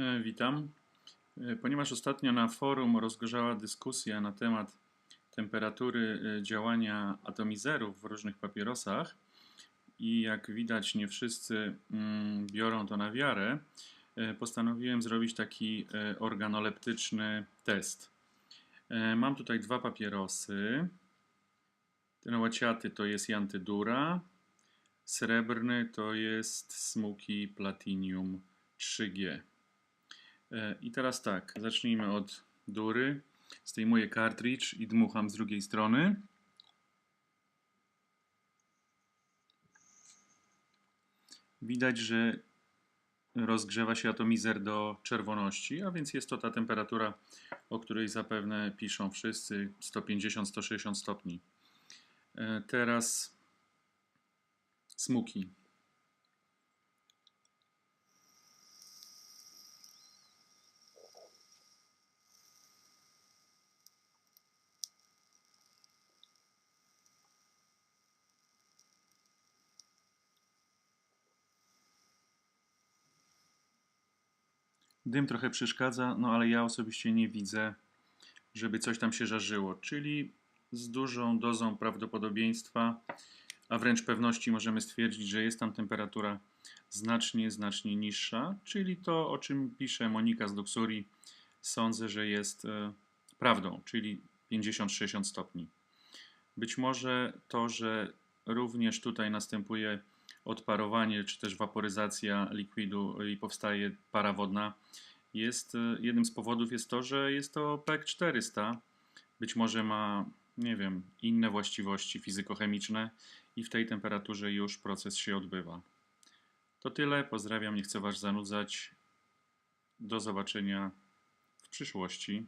E, Witam. E, Ponieważ ostatnio na forum rozgorzała dyskusja na temat temperatury e, działania atomizerów w różnych papierosach i jak widać nie wszyscy mm, biorą to na wiarę, postanowiłem zrobić taki organoleptyczny test. Mam tutaj dwa papierosy. Ten łaciaty to jest Jantydura, srebrny to jest Smoky Platinum 3G. I teraz tak, zacznijmy od dury. Zdejmuję cartridge i dmucham z drugiej strony. Widać, że rozgrzewa się atomizer do czerwoności, a więc jest to ta temperatura, o której zapewne piszą wszyscy 150-160 stopni. E, Teraz smuki. Dym trochę przeszkadza, no ale ja osobiście nie widzę, żeby coś tam się żarzyło. Czyli z dużą dozą prawdopodobieństwa, a wręcz pewności możemy stwierdzić, że jest tam temperatura znacznie, znacznie niższa. Czyli to, o czym pisze Monika z Luxury, sądzę, że jest e, prawdą, czyli 50-60 stopni. Być może to, że również tutaj następuje odparowanie czy też waporyzacja likwidu i powstaje para wodna, jest e, jednym z powodów jest to, że jest to PEC 400. Być może ma, nie wiem, inne właściwości fizykochemiczne i w tej temperaturze już proces się odbywa. To tyle. Pozdrawiam, nie chcę Was zanudzać. Do zobaczenia w przyszłości.